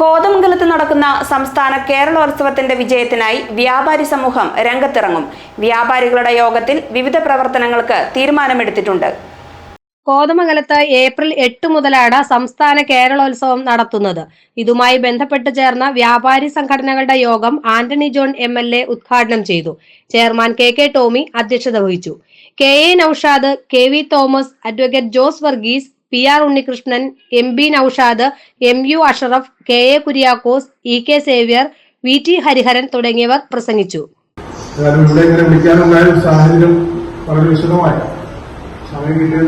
കോതമംഗലത്ത് നടക്കുന്ന സംസ്ഥാന കേരളോത്സവത്തിന്റെ വിജയത്തിനായി വ്യാപാരി സമൂഹം രംഗത്തിറങ്ങും. വ്യാപാരികളുടെ യോഗത്തിൽ വിവിധ പ്രവർത്തനങ്ങൾക്ക് തീരുമാനമെടുത്തിട്ടുണ്ട്. കോതമംഗലത്ത് ഏപ്രിൽ എട്ട് മുതലാണ് സംസ്ഥാന കേരളോത്സവം നടത്തുന്നത്. ഇതുമായി ബന്ധപ്പെട്ട് ചേർന്ന വ്യാപാരി സംഘടനകളുടെ യോഗം Antony John M L A ഉദ്ഘാടനം ചെയ്തു. ചെയർമാൻ കെ കെ ടോമി അധ്യക്ഷത വഹിച്ചു. K A Naushad K V Thomas advocate Jose Varghese P R Unnikrishnan M B Naushad M U Ashraf K A Kuriakose E K Xavier V T Hariharan തുടങ്ങിയവർ പ്രസംഗിച്ചു. ഇവിടെ ഇങ്ങനെ സാഹചര്യം വളരെ സമയം ഞാൻ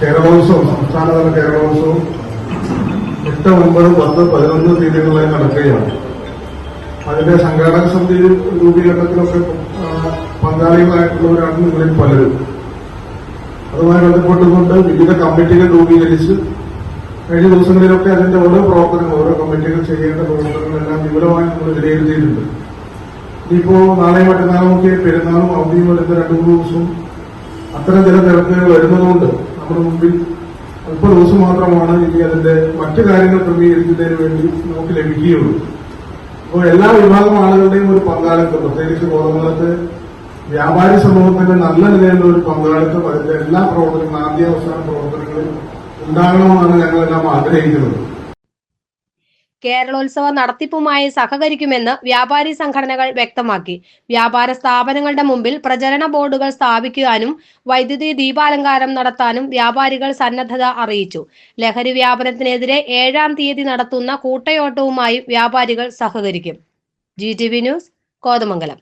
കേരളോത്സവം സംസ്ഥാനതല കേരളോത്സവം എട്ട് ഒമ്പത് പത്ത് പതിനൊന്ന് തീയതികളിലായി നടക്കുകയാണ്. അതിന്റെ സംഘാടക സമിതി രൂപീകരണത്തിലൊക്കെ പങ്കാളികളായിട്ടുള്ളവരാണ് നിങ്ങളിൽ പലരും. അതുമായി ബന്ധപ്പെട്ടുകൊണ്ട് വിവിധ കമ്മിറ്റികൾ രൂപീകരിച്ച് കഴിഞ്ഞ ദിവസങ്ങളിലൊക്കെ അതിന്റെ ഓരോ പ്രവർത്തനങ്ങൾ ഓരോ കമ്മിറ്റികൾ ചെയ്യേണ്ട പ്രവർത്തനങ്ങളെല്ലാം വിപുലമായി നമ്മൾ വിലയിരുത്തിയിട്ടുണ്ട്. ഇനിയിപ്പോ നാളെ മറ്റന്നാളുമൊക്കെ പെരുന്നാളും അവധിയും വരുന്ന രണ്ടു മൂന്ന് ദിവസവും അത്തരം ചില തിരക്കുകൾ വരുന്നതുകൊണ്ട് നമ്മുടെ മുമ്പിൽ മുപ്പത് ദിവസം മാത്രമാണ് ഇനി അതിന്റെ മറ്റു കാര്യങ്ങൾ ക്രമീകരിക്കുന്നതിന് വേണ്ടി നമുക്ക് ലഭിക്കുകയുള്ളൂ. അപ്പോൾ എല്ലാ വിഭാഗം ആളുകളുടെയും ഒരു പങ്കാളിത്തം പ്രത്യേകിച്ച് കോതമംഗലത്ത് വ്യാപാരി സമൂഹത്തിന്റെ നല്ല നിലയിലുള്ള ഒരു പങ്കാളിത്തം അതിന്റെ എല്ലാ പ്രവർത്തനങ്ങളും ആദ്യാവസാന പ്രവർത്തനങ്ങളും ഉണ്ടാകണമെന്നാണ് ഞങ്ങളെല്ലാം ആഗ്രഹിക്കുന്നത്. കേരളോത്സവ നടത്തിപ്പുമായി സഹകരിക്കുമെന്ന് വ്യാപാരി സംഘടനകൾ വ്യക്തമാക്കി. വ്യാപാര സ്ഥാപനങ്ങളുടെ മുമ്പിൽ പ്രചരണ ബോർഡുകൾ സ്ഥാപിക്കുവാനും വൈദ്യുതി ദീപാലങ്കാരം നടത്താനും വ്യാപാരികൾ സന്നദ്ധത അറിയിച്ചു. ലഹരി വ്യാപനത്തിനെതിരെ ഏഴാം തീയതി നടത്തുന്ന കൂട്ടയോട്ടവുമായി വ്യാപാരികൾ സഹകരിക്കും. G T V news Kothamangalam.